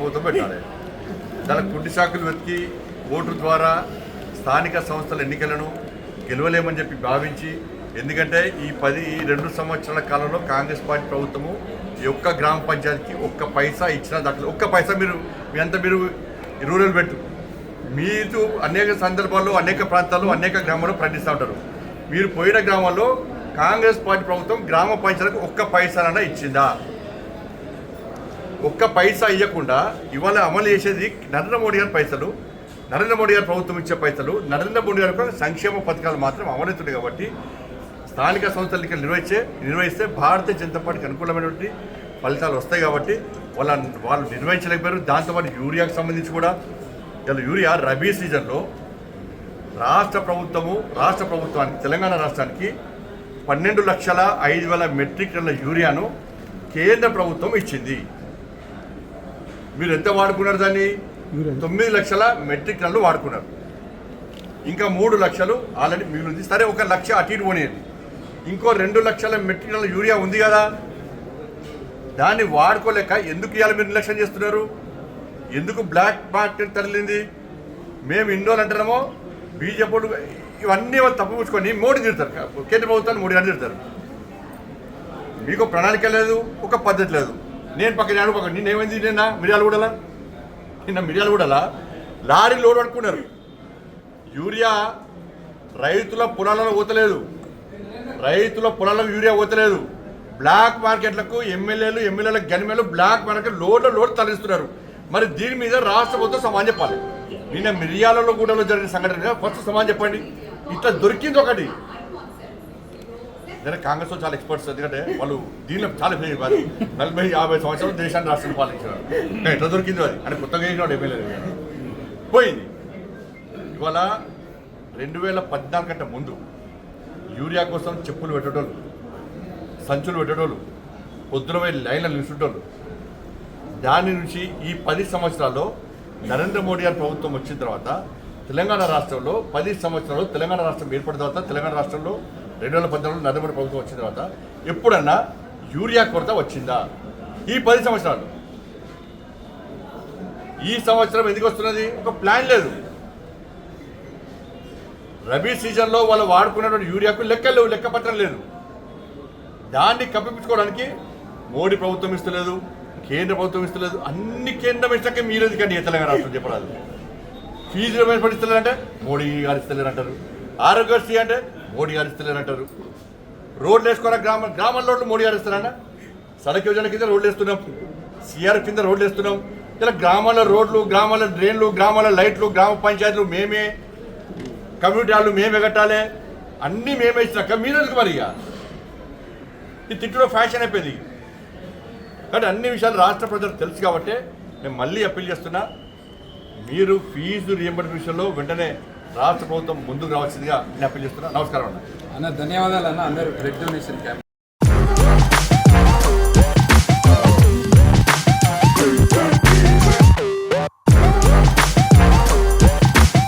ప్రభుత్వం పెట్టాలి. దానికి పుట్టి శాఖలు వెతికి ఓటు ద్వారా స్థానిక సంస్థల ఎన్నికలను గెలవలేమని చెప్పి భావించి ఎందుకంటే ఈ పది ఈ రెండు సంవత్సరాల కాలంలో కాంగ్రెస్ పార్టీ ప్రభుత్వము ఈ ఒక్క గ్రామ పంచాయతీకి ఒక్క పైసా ఇచ్చిన దాంట్లో ఒక్క పైసా మీరు మీ అంతా మీరు రూరల్ పెట్టు. మీరు అనేక సందర్భాల్లో అనేక ప్రాంతాల్లో అనేక గ్రామాల్లో ప్రకటిస్తూ ఉంటారు. మీరు పోయిన గ్రామాల్లో కాంగ్రెస్ పార్టీ ప్రభుత్వం గ్రామ పంచాయతీలకు ఒక్క పైసానన్నా ఇచ్చిందా? ఒక్క పైసా ఇవ్వకుండా ఇవాళ అమలు చేసేది నరేంద్ర మోడీ గారి పైసలు నరేంద్ర మోడీ గారు ప్రభుత్వం ఇచ్చే పైసలు నరేంద్ర మోడీ గారి సంక్షేమ పథకాలు మాత్రం అమలవుతుంది కాబట్టి స్థానిక సంస్థలకి నిర్వహించే నిర్వహిస్తే భారతీయ జనతా పార్టీకి అనుకూలమైనటువంటి ఫలితాలు వస్తాయి కాబట్టి వాళ్ళ వాళ్ళు నిర్వహించలేకపోయారు. దాంతోపాటు యూరియాకు సంబంధించి కూడా ఇలా యూరియా రబీ సీజన్లో రాష్ట్ర ప్రభుత్వము రాష్ట్ర ప్రభుత్వానికి తెలంగాణ రాష్ట్రానికి పన్నెండు లక్షల ఐదు వేల మెట్రిక్ టన్నుల యూరియాను కేంద్ర ప్రభుత్వం ఇచ్చింది. మీరు ఎంత వాడుకున్నారు దాన్ని? తొమ్మిది లక్షల మెట్రిక్ టన్నులు వాడుకున్నారు. ఇంకా మూడు లక్షలు ఆల్రెడీ మిగిలింది సరే ఒక లక్ష అటు ఇటు పోనీయండి. ఇంకో రెండు లక్షల మెట్రిక్ టన్నుల యూరియా ఉంది కదా. దాన్ని వాడుకోలేక ఎందుకు ఇవాళ మీరు నిర్లక్ష్యం చేస్తున్నారు? ఎందుకు బ్లాక్ మార్కెట్ తరలింది? మేము ఇండోలు అంటున్నామో బీజేపీ ఇవన్నీ వాళ్ళు తప్పుపుచ్చుకొని మోడీ తిడతారు. కేంద్ర ప్రభుత్వాన్ని మోడీ అని తిడతారు. మీకు ప్రణాళిక లేదు ఒక పద్ధతి లేదు. నేను పక్కన నేను పక్కన? నిన్న ఏమైంది నిన్న? మిరియాలు కూడాలా నిన్న మిరియాలు కూడాలా లారీ లోడ్ పట్టుకున్నారు యూరియా రైతుల పొలాలలో పోతలేదు రైతుల పొలాలకు యూరియా పోతలేదు బ్లాక్ మార్కెట్లకు ఎమ్మెల్యేలు ఎమ్మెల్యేల గనిమేలు బ్లాక్ మార్కెట్ లోడ్ల లోడ్ తరలిస్తున్నారు. మరి దీని మీద రాష్ట్ర ప్రభుత్వం సమాన్ చెప్పాలి. నిన్న మిరియాలలో గూడలో జరిగిన సంఘటన ఫస్ట్ సమాన్ చెప్పండి. ఇట్లా దొరికింది ఒకటి. నేను కాంగ్రెస్ చాలా ఎక్స్పర్ట్స్ ఎందుకంటే వాళ్ళు దీనిలో చాలా ఫెయిల్ కాదు నలభై యాభై సంవత్సరాలు దేశాన్ని రాష్ట్రం పాలించారు. ఎట్లా దొరికిందో అది అని కొత్తగా వేసినాడు ఎమ్మెల్యే పోయింది. ఇవాళ రెండు వేల పద్నాలుగు కంటే ముందు యూరియా కోసం చెప్పులు పెట్టేటోళ్ళు సంచులు పెట్టేటోళ్ళు పొద్దున లైన్లు నిల్చుంటోళ్ళు దాని నుంచి ఈ పది సంవత్సరాల్లో నరేంద్ర మోడీ గారి ప్రభుత్వం వచ్చిన తర్వాత తెలంగాణ రాష్ట్రంలో పది సంవత్సరాలు తెలంగాణ రాష్ట్రం ఏర్పడిన తర్వాత తెలంగాణ రాష్ట్రంలో రెండు వేల పంతొమ్మిది నరేంద్ర మోడీ ప్రభుత్వం వచ్చిన తర్వాత ఎప్పుడన్నా యూరియా కొరత వచ్చిందా? ఈ పది సంవత్సరాలు. ఈ సంవత్సరం ఎందుకు వస్తున్నది? ఒక ప్లాన్ లేదు. రబీ సీజన్లో వాళ్ళు వాడుకున్నటువంటి యూరియాకు లెక్కలు లెక్కపత్రం లేదు. దాన్ని కప్పిపుచ్చుకోవడానికి మోడీ ప్రభుత్వం ఇస్తలేదు కేంద్ర ప్రభుత్వం ఇస్తలేదు అన్ని కేంద్రం ఇచ్చాక మీరు ఎందుకండి ఈ తెలంగాణ రాష్ట్రం చెప్పరాదు? ఫీజులు పడిస్తలేరంటే మోడీ గారు ఇస్తలేరు అంటారు ఆరోగ్యశ్రీ అంటే మోడీ గారు ఇస్తలేరు అంటారు రోడ్లు వేసుకోరా గ్రామ గ్రామాల రోడ్లు మోడీ గారు ఇస్తారన్న సడక్ యోజన కింద రోడ్లు వేస్తున్నాం. సిఆర్ కింద రోడ్లు వేస్తున్నాం. ఇలా గ్రామాల రోడ్లు గ్రామాల డ్రైన్లు గ్రామాల లైట్లు గ్రామ పంచాయతీలు మేమే కమ్యూనిటీ హాళ్ళు మేమే కట్టాలి. అన్నీ మేమే ఇచ్చినాక మీరు ఎందుకు మరి ఇక? ఈ తిట్టులో ఫ్యాషన్ అయిపోయింది. కాబట్టి అన్ని విషయాలు రాష్ట్ర ప్రజలకు తెలుసు కాబట్టి నేను మళ్ళీ అప్పీల్ చేస్తున్నా మీరు ఫీజు రియంబర్స్ విషయంలో వెంటనే రాష్ట్ర ప్రభుత్వం ముందుకు రావాల్సిందిగా నేను అప్పీల్ చేస్తున్నా. నమస్కారం అన్న. అన్న ధన్యవాదాలు అన్న. అందరూ బ్లడ్ డొనేషన్ క్యాంప్